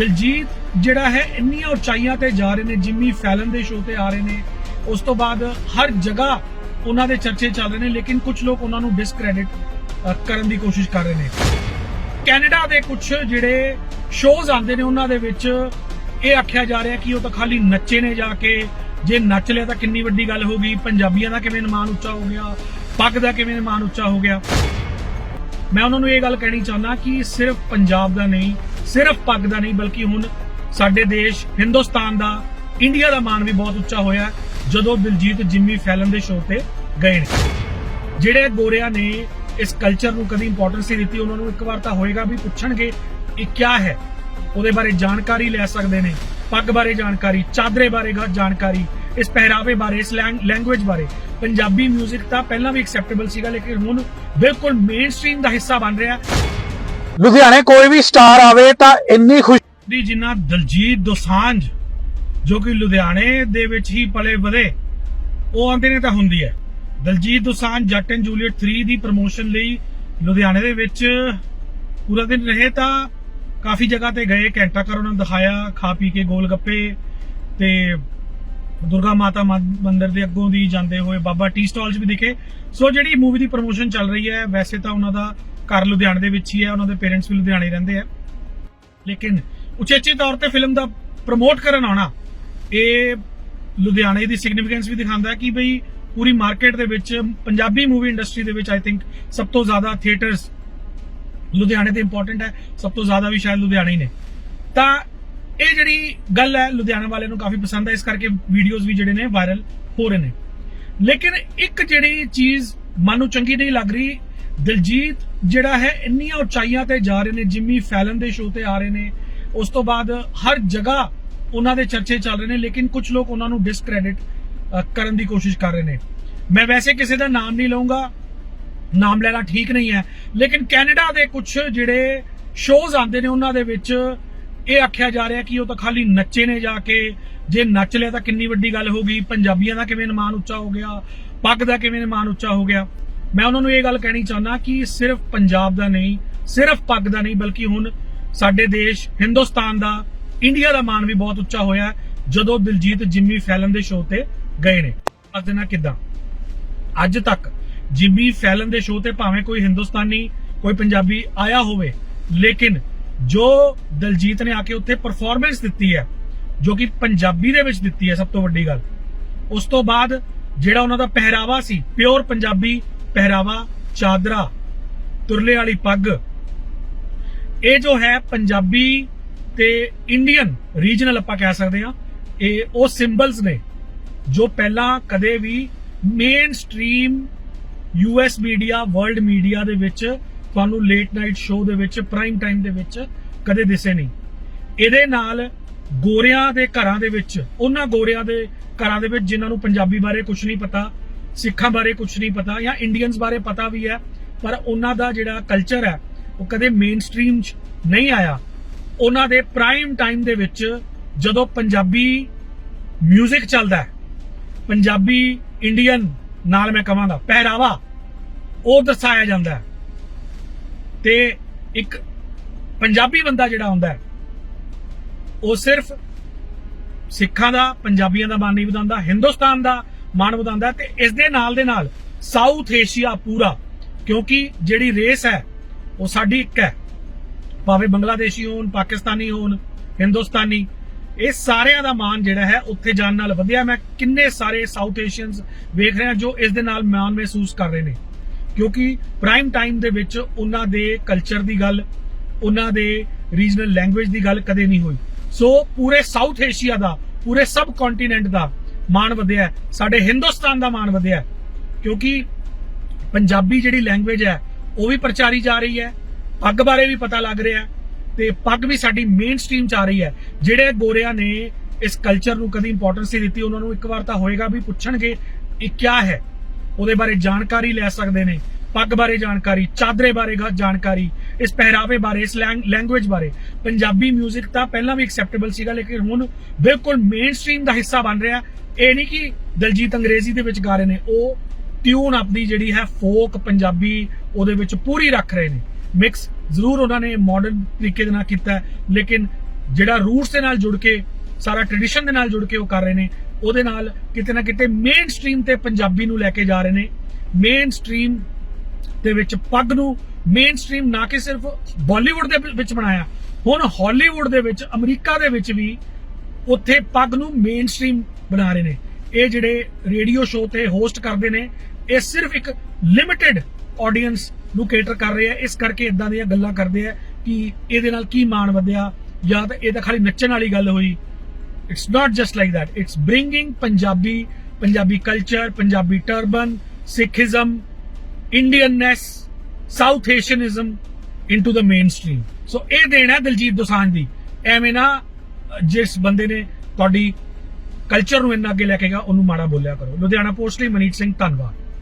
ਦਿਲਜੀਤ, ਜਿਹੜਾ ਹੈ, ਇੰਨੀਆਂ ਉਚਾਈਆਂ ਤੇ ਜਾ ਰਹੇ ਨੇ, ਜਿੰਮੀ ਫੈਲਨ ਦੇ ਸ਼ੋਅ ਤੇ ਆ ਰਹੇ ਨੇ। ਉਸ ਤੋਂ ਬਾਅਦ ਹਰ ਜਗ੍ਹਾ ਉਹਨਾਂ ਦੇ ਚਰਚੇ ਚੱਲ ਰਹੇ ਨੇ, ਲੇਕਿਨ ਕੁਝ ਲੋਕ ਉਹਨਾਂ ਨੂੰ ਡਿਸਕ੍ਰੈਡਿਟ ਕਰਨ ਦੀ ਕੋਸ਼ਿਸ਼ ਕਰ ਰਹੇ ਨੇ। ਕੈਨੇਡਾ ਦੇ ਕੁਝ ਜਿਹੜੇ ਸ਼ੋਜ਼ ਆਉਂਦੇ ਨੇ ਉਹਨਾਂ ਦੇ ਵਿੱਚ ਇਹ ਆਖਿਆ ਜਾ ਰਿਹਾ ਕਿ ਉਹ ਤਾਂ ਖਾਲੀ ਨੱਚੇ ਨੇ ਜਾ ਕੇ। ਜੇ ਨੱਚ ਲਿਆ ਤਾਂ ਕਿੰਨੀ ਵੱਡੀ ਗੱਲ ਹੋ ਗਈ। ਪੰਜਾਬੀਆਂ ਦਾ ਕਿਵੇਂ ਮਾਣ ਉੱਚਾ ਹੋ ਗਿਆ? ਪੱਗ ਦਾ ਕਿਵੇਂ ਮਾਣ ਉੱਚਾ ਹੋ ਗਿਆ? ਮੈਂ ਉਹਨਾਂ ਨੂੰ ਇਹ ਗੱਲ ਕਹਿਣੀ ਚਾਹੁੰਦਾ ਕਿ ਸਿਰਫ ਪੰਜਾਬ ਦਾ ਨਹੀਂ ਸਿਰਫ ਪੱਗ ਦਾ ਨਹੀਂ, ਬਲਕਿ ਹੁਣ ਸਾਡੇ ਦੇਸ਼, ਹਿੰਦੁਸਤਾਨ ਦਾ, ਇੰਡੀਆ ਦਾ ਮਾਣ ਵੀ ਬਹੁਤ ਉੱਚਾ ਹੋਇਆ ਜਦੋਂ ਦਿਲਜੀਤ, ਜਿੰਮੀ ਫੈਲਨ ਦੇ ਸ਼ੋਅ ਤੇ ਗਏ ਨੇ। ਜਿਹੜੇ ਗੋਰਿਆਂ ਨੇ ਇਸ ਕਲਚਰ ਨੂੰ ਕਦੀ ਇੰਪੋਰਟੈਂਸ ਨਹੀਂ ਦਿੱਤੀ, ਉਹਨਾਂ ਨੂੰ ਇੱਕ ਵਾਰ ਤਾਂ ਹੋਏਗਾ ਵੀ ਪੁੱਛਣਗੇ ਇਹ ਕੀ ਹੈ। ਉਹਦੇ ਬਾਰੇ ਜਾਣਕਾਰੀ ਲੈ ਸਕਦੇ ਨੇ, ਪੱਗ ਬਾਰੇ ਜਾਣਕਾਰੀ, ਚਾਦਰੇ ਬਾਰੇ ਜਾਣਕਾਰੀ, ਇਸ ਪਹਿਰਾਵੇ ਬਾਰੇ, ਇਸ ਲੈਂਗੁਏਜ ਬਾਰੇ। ਪੰਜਾਬੀ 뮤직 ਤਾਂ ਪਹਿਲਾਂ ਵੀ ਐਕਸੈਪਟੇਬਲ ਸੀਗਾ, ਲੇਕਿਨ ਹੁਣ ਬਿਲਕੁਲ ਮੇਨ ਸਟ੍ਰੀਮ ਦਾ ਹਿੱਸਾ ਬਣ ਰਿਹਾ ਲੁਧਿਆਣੇ ਕੋਈ ਵੀ ਸਟਾਰ ਆਵੇ ਤਾਂ ਇੰਨੀ ਖੁਸ਼ੀ ਜਿੰਨਾ ਦਲਜੀਤ ਦੋਸਾਂਝ, ਜੋ ਕਿ ਲੁਧਿਆਣੇ ਦੇ ਵਿੱਚ ਹੀ ਪਲੇ ਵਧੇ, ਉਹ ਆਂਦੇ ਨੇ ਤਾਂ ਹੁੰਦੀ ਹੈ। ਦਲਜੀਤ ਦੋਸਾਂਝ ਜੱਟ ਐਂਡ ਜੂਲੀਅਟ 3 ਦੀ ਪ੍ਰੋਮੋਸ਼ਨ ਲਈ ਲੁਧਿਆਣੇ ਦੇ ਵਿੱਚ ਪੂਰਾ ਦਿਨ ਰਹੇ ਤਾਂ ਕਾਫੀ ਜਗ੍ਹਾ ਤੇ ਗਏ, ਘੰਟਾ ਘਰ ਉਹਨਾਂ ਨੂੰ ਦਿਖਾਇਆ, ਖਾ ਪੀ ਕੇ ਗੋਲ ਗੱਪੇ ਤੇ ਦੁਰਗਾ ਮਾਤਾ ਮੰਦਿਰ ਦੇ ਅੱਗੋਂ ਦੀ ਜਾਂਦੇ ਹੋਏ ਬਾਬਾ ਟੀ ਸਟਾਲਸ ਵੀ ਦਿਖੇ। ਸੋ ਜਿਹੜੀ ਮੂਵੀ ਦੀ ਪ੍ਰੋਮੋਸ਼ਨ ਚੱਲ ਰਹੀ ਹੈ, ਵੈਸੇ ਤਾਂ ਉਹਨਾਂ ਦਾ ਘਰ ਲੁਧਿਆਣੇ ਦੇ ਵਿੱਚ ਹੀ ਹੈ, ਉਹਨਾਂ ਦੇ ਪੇਰੈਂਟਸ ਵੀ ਲੁਧਿਆਣੇ ਰਹਿੰਦੇ ਆ। ਲੇਕਿਨ ਉਚੇਚੇ ਤੌਰ ਤੇ ਫਿਲਮ ਦਾ ਪ੍ਰਮੋਟ ਕਰਨ ਆਉਣਾ, ਇਹ ਲੁਧਿਆਣੇ ਦੀ ਸਿਗਨੀਫੀਕੈਂਸ ਵੀ ਦਿਖਾਉਂਦਾ ਕਿ ਬਈ ਪੂਰੀ ਮਾਰਕੀਟ ਦੇ ਵਿੱਚ ਪੰਜਾਬੀ ਮੂਵੀ ਇੰਡਸਟਰੀ ਦੇ ਵਿੱਚ ਆਈ ਥਿੰਕ ਸਭ ਤੋਂ ਜ਼ਿਆਦਾ ਥੀਏਟਰਸ ਲੁਧਿਆਣੇ ਤੇ ਇੰਪੋਰਟੈਂਟ ਹੈ, ਸਭ ਤੋਂ ਜ਼ਿਆਦਾ ਵੀ ਸ਼ਾਇਦ ਲੁਧਿਆਣੇ ਹੀ ਨੇ। ਤਾਂ ਇਹ ਜਿਹੜੀ ਗੱਲ ਹੈ, ਲੁਧਿਆਣਾ ਵਾਲਿਆਂ ਨੂੰ ਕਾਫੀ ਪਸੰਦ ਹੈ, ਇਸ ਕਰਕੇ ਵੀਡੀਓਜ਼ ਵੀ ਜਿਹੜੇ ਨੇ ਵਾਇਰਲ ਹੋ ਰਹੇ ਨੇ। ਲੇਕਿਨ ਇੱਕ ਜਿਹੜੀ ਚੀਜ਼ ਮਨ ਨੂੰ ਚੰਗੀ ਨਹੀਂ ਲੱਗ ਰਹੀ ਦਿਲਜੀਤ, ਜਿਹੜਾ ਹੈ, ਇੰਨੀਆਂ ਉਚਾਈਆਂ ਤੇ ਜਾ ਰਹੇ ਨੇ, ਜਿਮੀ ਫੈਲਨ ਦੇ ਸ਼ੋਅ ਤੇ ਆ ਰਹੇ ਨੇ। ਉਸ ਤੋਂ ਬਾਅਦ ਹਰ ਜਗ੍ਹਾ ਉਹਨਾਂ ਦੇ ਚਰਚੇ ਚੱਲ ਰਹੇ ਨੇ, ਲੇਕਿਨ ਕੁਝ ਲੋਕ ਉਹਨਾਂ ਨੂੰ ਡਿਸਕ੍ਰੈਡਿਟ ਕਰਨ ਦੀ ਕੋਸ਼ਿਸ਼ ਕਰ ਰਹੇ ਨੇ। ਮੈਂ ਵੈਸੇ ਕਿਸੇ ਦਾ ਨਾਮ ਨਹੀਂ ਲਵਾਂਗਾ ਨਾਮ ਲੈਣਾ ਠੀਕ ਨਹੀਂ ਹੈ, ਲੇਕਿਨ ਕੈਨੇਡਾ ਦੇ ਕੁਝ ਜਿਹੜੇ ਸ਼ੋਜ਼ ਆਉਂਦੇ ਨੇ ਉਹਨਾਂ ਦੇ ਵਿੱਚ ਇਹ ਆਖਿਆ ਜਾ ਰਿਹਾ ਕਿ ਉਹ ਤਾਂ ਖਾਲੀ ਨੱਚੇ ਨੇ ਜਾ ਕੇ, ਜੇ ਨੱਚ ਲਿਆ ਤਾਂ ਕਿੰਨੀ ਵੱਡੀ ਗੱਲ ਹੋ ਗਈ, ਪੰਜਾਬੀਆਂ ਦਾ ਕਿਵੇਂ ਮਾਣ ਉੱਚਾ ਹੋ ਗਿਆ, ਪੱਗ ਦਾ ਕਿਵੇਂ ਮਾਣ ਉੱਚਾ ਹੋ ਗਿਆ। ਮੈਂ ਉਹਨਾਂ ਨੂੰ ਇਹ ਗੱਲ ਕਹਿਣੀ ਚਾਹੁੰਦਾ ਕਿ ਸਿਰਫ ਪੰਜਾਬ ਦਾ ਨਹੀਂ, ਸਿਰਫ ਪੱਗ ਦਾ ਨਹੀਂ, ਬਲਕਿ ਹੁਣ ਸਾਡੇ ਦੇਸ਼ ਹਿੰਦੁਸਤਾਨ ਦਾ, ਇੰਡੀਆ ਦਾ ਮਾਣ ਵੀ ਬਹੁਤ ਉੱਚਾ ਹੋਇਆ ਜਦੋਂ ਦਿਲਜੀਤ ਜਿੰਮੀ ਫੈਲਨ ਦੇ ਸ਼ੋਅ ਤੇ ਗਏ ਨੇ। ਅੱਜ ਦਿਨਾਂ ਕਿਦਾਂ? ਅੱਜ ਤੱਕ ਜਿਮੀ ਫੈਲਨ ਦੇ ਸ਼ੋਅ ਤੇ ਭਾਵੇਂ ਕੋਈ ਹਿੰਦੁਸਤਾਨੀ, ਕੋਈ ਪੰਜਾਬੀ ਆਇਆ ਹੋਵੇ, ਲੇਕਿਨ ਜੋ ਦਲਜੀਤ ਨੇ ਆ ਕੇ ਉੱਥੇ ਪਰਫਾਰਮੈਂਸ ਦਿੱਤੀ ਹੈ, ਜੋ ਕਿ ਪੰਜਾਬੀ ਦੇ ਵਿੱਚ ਦਿੱਤੀ ਹੈ ਸਭ ਤੋਂ ਵੱਡੀ ਗੱਲ, ਉਸ ਤੋਂ ਬਾਅਦ ਜਿਹੜਾ ਉਹਨਾਂ ਦਾ ਪਹਿਰਾਵਾ ਸੀ ਪਿਓਰ ਪੰਜਾਬੀ ਪਹਿਰਾਵਾ, ਚਾਦਰਾ, ਤੁਰਲੇ ਵਾਲੀ ਪੱਗ। ਇਹ ਜੋ ਹੈ ਪੰਜਾਬੀ ਤੇ ਇੰਡੀਅਨ ਰੀਜਨਲ ਆਪਾਂ ਕਹਿ ਸਕਦੇ ਹਾਂ, ਇਹ ਉਹ ਸਿੰਬਲਸ ਨੇ ਜੋ ਪਹਿਲਾਂ ਕਦੇ ਵੀ mainstream US media world media ਦੇ ਵਿੱਚ ਤੁਹਾਨੂੰ ਲੇਟ ਨਾਈਟ ਸ਼ੋਅ ਦੇ ਵਿੱਚ ਪ੍ਰਾਈਮ ਟਾਈਮ ਦੇ ਵਿੱਚ ਕਦੇ ਦਿਸੇ ਨਹੀਂ। ਇਹਦੇ ਨਾਲ ਗੋਰਿਆਂ ਦੇ ਘਰਾਂ ਦੇ ਵਿੱਚ, ਉਹਨਾਂ ਗੋਰਿਆਂ ਦੇ ਘਰਾਂ ਦੇ ਵਿੱਚ ਜਿਨ੍ਹਾਂ ਨੂੰ ਪੰਜਾਬੀ ਬਾਰੇ ਕੁਝ ਨਹੀਂ ਪਤਾ ਸਿੱਖਾਂ ਬਾਰੇ ਕੁਝ ਨਹੀਂ ਪਤਾ ਜਾਂ ਇੰਡੀਅਨਸ ਬਾਰੇ ਪਤਾ ਵੀ ਹੈ, ਪਰ ਉਹਨਾਂ ਦਾ ਜਿਹੜਾ ਕਲਚਰ ਹੈ, ਉਹ ਕਦੇ ਮੇਨ ਸਟ੍ਰੀਮ 'ਚ ਨਹੀਂ ਆਇਆ। ਉਹਨਾਂ ਦੇ ਪ੍ਰਾਈਮ ਟਾਈਮ ਦੇ ਵਿੱਚ ਜਦੋਂ ਪੰਜਾਬੀ 뮤직 ਚੱਲਦਾ ਪੰਜਾਬੀ ਇੰਡੀਅਨ ਨਾਲ ਮੈਂ ਕਹਾਂਗਾ, ਪਹਿਰਾਵਾ ਉਹ ਦਰਸਾਇਆ ਜਾਂਦਾ ਹੈ। ਤੇ ਇੱਕ ਪੰਜਾਬੀ ਬੰਦਾ ਜਿਹੜਾ ਹੁੰਦਾ ਉਹ ਸਿਰਫ ਸਿੱਖਾਂ ਦਾ, ਪੰਜਾਬੀਆਂ ਦਾ ਮਾਣ ਨਹੀਂ ਵਧਾਉਂਦਾ, ਹਿੰਦੁਸਤਾਨ ਦਾ ਮਾਣ ਵਧਾਉਂਦਾ ਹੈ ਤੇ ਇਸ ਦੇ ਨਾਲ ਦੇ ਨਾਲ ਸਾਊਥ ਏਸ਼ੀਆ ਪੂਰਾ, ਕਿਉਂਕਿ ਜਿਹੜੀ ਰੇਸ ਹੈ, ਉਹ ਸਾਡੀ ਇੱਕ ਹੈ। ਭਾਵੇਂ ਬੰਗਲਾਦੇਸ਼ੀ ਹੋਣ, ਪਾਕਿਸਤਾਨੀ ਹੋਣ, ਹਿੰਦੁਸਤਾਨੀ, ਇਹ ਸਾਰਿਆਂ ਦਾ ਮਾਣ ਜਿਹੜਾ ਹੈ, ਉੱਥੇ ਜਾਣ ਨਾਲ ਵਧਿਆ। ਮੈਂ ਕਿੰਨੇ ਸਾਰੇ ਸਾਊਥ ਏਸ਼ੀਅਨਸ ਵੇਖ ਰਿਹਾ ਜੋ ਇਸ ਦੇ ਨਾਲ ਮਾਣ ਮਹਿਸੂਸ ਕਰ ਰਹੇ ਨੇ। ਕਿਉਂਕਿ ਪ੍ਰਾਈਮ ਟਾਈਮ ਦੇ ਵਿੱਚ ਉਹਨਾਂ ਦੇ ਕਲਚਰ ਦੀ ਗੱਲ, ਉਹਨਾਂ ਦੇ ਰੀਜਨਲ ਲੈਂਗੁਏਜ ਦੀ ਗੱਲ ਕਦੇ ਨਹੀਂ ਹੋਈ। ਸੋ ਪੂਰੇ ਸਾਊਥ ਏਸ਼ੀਆ ਦਾ, ਪੂਰੇ ਸਬ ਕੰਟੀਨੈਂਟ ਦਾ ਮਾਣ ਵਧਿਆ ਸਾਡੇ ਹਿੰਦੁਸਤਾਨ ਦਾ ਮਾਣ ਵਧਿਆ ਕਿਉਂਕਿ ਪੰਜਾਬੀ ਜਿਹੜੀ ਲੈਂਗੁਏਜ ਹੈ, ਉਹ ਵੀ ਪ੍ਰਚਾਰੀ ਜਾ ਰਹੀ ਹੈ। ਪੱਗ ਬਾਰੇ ਵੀ ਪਤਾ ਲੱਗ ਰਿਹਾ ਹੈ ਤੇ ਪੱਗ ਵੀ ਸਾਡੀ ਮੇਨ ਸਟ੍ਰੀਮ ਚ ਆ ਰਹੀ ਹੈ। ਜਿਹੜੇ ਗੋਰਿਆਂ ਨੇ ਇਸ ਕਲਚਰ ਨੂੰ ਕਦੀ ਇੰਪੋਰਟੈਂਸ ਨਹੀਂ ਦਿੱਤੀ, ਉਹਨਾਂ ਨੂੰ ਇੱਕ ਵਾਰ ਤਾਂ ਹੋਏਗਾ ਵੀ ਪੁੱਛਣਗੇ ਇਹ ਕੀ ਹੈ। ਉਹਦੇ ਬਾਰੇ ਜਾਣਕਾਰੀ ਲੈ ਸਕਦੇ ਨੇ। ਪੱਗ ਬਾਰੇ ਜਾਣਕਾਰੀ, ਚਾਦਰੇ ਬਾਰੇ ਗਾ- ਜਾਣਕਾਰੀ, ਇਸ ਪਹਿਰਾਵੇ ਬਾਰੇ, ਇਸ ਲੈਂਗੁਏਜ ਬਾਰੇ। ਪੰਜਾਬੀ 뮤직 ਤਾਂ ਪਹਿਲਾਂ ਵੀ ਐਕਸੈਪਟੇਬਲ ਸੀਗਾ, ਲੇਕਿਨ ਹੁਣ ਬਿਲਕੁਲ ਮੇਨ ਸਟ੍ਰੀਮ ਦਾ ਹਿੱਸਾ ਬਣ ਰਿਹਾ। ਇਹ ਨਹੀਂ ਕਿ ਦਲਜੀਤ ਅੰਗਰੇਜ਼ੀ ਦੇ ਵਿੱਚ ਗਾ ਰਹੇ ਨੇ, ਉਹ ਟਿਊਨ ਆਪਣੀ ਜਿਹੜੀ ਹੈ ਫੋਕ ਪੰਜਾਬੀ ਉਹਦੇ ਵਿੱਚ ਪੂਰੀ ਰੱਖ ਰਹੇ ਨੇ। ਮਿਕਸ ਜ਼ਰੂਰ ਉਹਨਾਂ ਨੇ ਮਾਡਰਨ ਤਰੀਕੇ ਦੇ ਨਾਲ ਕੀਤਾ ਲੇਕਿਨ ਜਿਹੜਾ ਰੂਟਸ ਦੇ ਨਾਲ ਜੁੜ ਕੇ, ਸਾਰਾ ਟ੍ਰੈਡੀਸ਼ਨ ਦੇ ਨਾਲ ਜੁੜ ਕੇ ਉਹ ਕਰ ਰਹੇ ਨੇ, ਉਹਦੇ ਨਾਲ ਕਿਤੇ ਨਾ ਕਿਤੇ ਮੇਨ ਸਟ੍ਰੀਮ ਤੇ ਪੰਜਾਬੀ ਨੂੰ ਲੈ ਕੇ ਜਾ ਰਹੇ ਨੇ। ਮੇਨ ਸਟ੍ਰੀਮ ਦੇ ਵਿੱਚ ਪੱਗ ਨੂੰ ਮੇਨ ਸਟ੍ਰੀਮ ਨਾ ਕਿ ਸਿਰਫ ਬਾਲੀਵੁੱਡ ਦੇ ਵਿੱਚ ਬਣਾਇਆ। ਹੁਣ ਹਾਲੀਵੁੱਡ ਦੇ ਵਿੱਚ ਅਮਰੀਕਾ ਦੇ ਵਿੱਚ ਵੀ ਉੱਥੇ ਪੱਗ ਨੂੰ ਮੇਨ ਸਟ੍ਰੀਮ ਬਣਾ ਰਹੇ ਨੇ। ਇਹ ਜਿਹੜੇ ਰੇਡੀਓ ਸ਼ੋਅ ਤੇ ਹੋਸਟ ਕਰਦੇ ਨੇ, ਇਹ ਸਿਰਫ ਇੱਕ ਲਿਮਿਟਿਡ ਆਡੀਅנס ਨੂੰ ਕੇਟਰ ਕਰ ਰਹੇ ਆ। ਇਸ ਕਰਕੇ ਇਦਾਂ ਦੀਆਂ ਗੱਲਾਂ ਕਰਦੇ ਆ ਕਿ ਇਹਦੇ ਨਾਲ ਕੀ ਮਾਣ ਵਧਿਆ, ਜਾਂ ਤਾਂ ਇਹ ਤਾਂ ਖਾਲੀ ਨੱਚਣ ਵਾਲੀ ਗੱਲ ਹੋਈ। It's not just like that. It's bringing Punjabi Punjabi culture Punjabi turban Sikhism Indianness South Asianism into the mainstream so ਇਹ ਦੇਣਾ ਦਿਲਜੀਤ ਦੋਸਾਂਝ ਦੀ। ਐਵੇਂ ਨਾ, ਜਿਸ ਬੰਦੇ ਨੇ ਤੁਹਾਡੀ ਕਲਚਰ ਨੂੰ ਇੰਨਾ ਅੱਗੇ ਲੈ ਕੇ ਗਿਆ, ਉਹਨੂੰ ਮਾੜਾ ਬੋਲਿਆ ਕਰੋ। ਲੁਧਿਆਣਾ ਪੋਸਟ ਲਈ ਮਨੀਤ ਸਿੰਘ, ਧੰਨਵਾਦ।